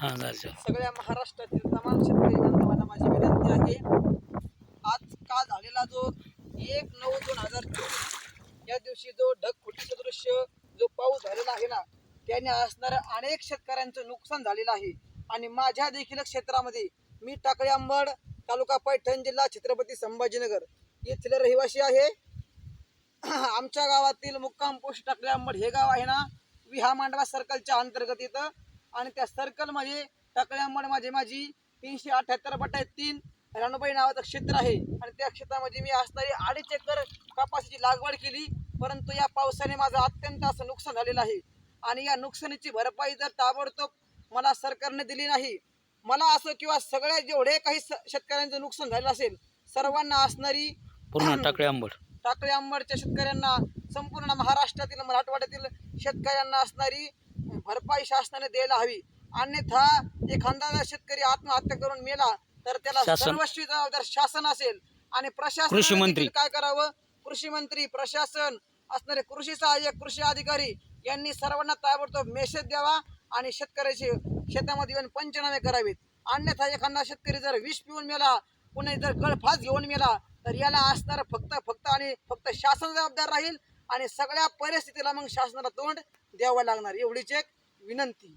हां झालं. सगळ्या महाराष्ट्रातील तमाम शेतकरी बांधवांना माझी विनंती आहे आज काल झालेला जो एक नऊ दोन हजार चोवीस या दिवशी जो ढगफुटीचं दृश्य जो पाऊस झालेला आहे ना त्याने असणाऱ्या अनेक शेतकऱ्यांचं नुकसान झालेलं आहे. आणि माझ्या देखील क्षेत्रामध्ये मी टाकळी अंबड तालुका पैठण जिल्हा छत्रपती संभाजीनगर येथील रहिवासी आहे. आमच्या गावातील मुक्काम पोस्ट टाकळी अंबड हे गाव आहे ना विहा मांडवा सर्कलच्या अंतर्गत येतं आणि त्या सर्कलमध्ये टाकळे अंबड माझी माझी तीनशे अठ्याहत्तर बटा तीन राणूबाई नावाचं क्षेत्र आहे. आणि त्या क्षेत्रामध्ये मी असणारी अडीच एकर कापासाची लागवड केली परंतु या पावसाने माझं अत्यंत असं नुकसान झालेलं आहे. आणि या नुकसानीची भरपाई जर ताबडतोब मला सरकारने दिली नाही मला असं किंवा सगळ्या जेवढे काही शेतकऱ्यांचं नुकसान झालेलं असेल सर्वांना असणारी पूर्ण टाकळे आंबट टाकळी अंबडच्या शेतकऱ्यांना संपूर्ण महाराष्ट्रातील मराठवाड्यातील शेतकऱ्यांना असणारी भरपाई शासनाने द्यायला हवी. अन्यथा एखादा शेतकरी आत्महत्या करून मेला तर त्याला सर्वस्वी जबाबदार शासन असेल. आणि प्रशासन. काय करावं? कृषी मंत्री प्रशासन असणारे कृषी सहाय्यक कृषी अधिकारी यांनी सर्वांना ताबडतोब मेसेज द्यावा आणि शेतकऱ्याचे शेतामध्ये येऊन पंचनामे करावेत. अन्यथा एखादा शेतकरी जर विष पिऊन मेला पुणे जर गळफास घेऊन मेला तर याला असणार फक्त फक्त आणि फक्त शासन जबाबदार राहील. आणि सगळ्या परिस्थितीला मग शासनाला तोंड द्यावं लागणार. एवढीच एक विनंती.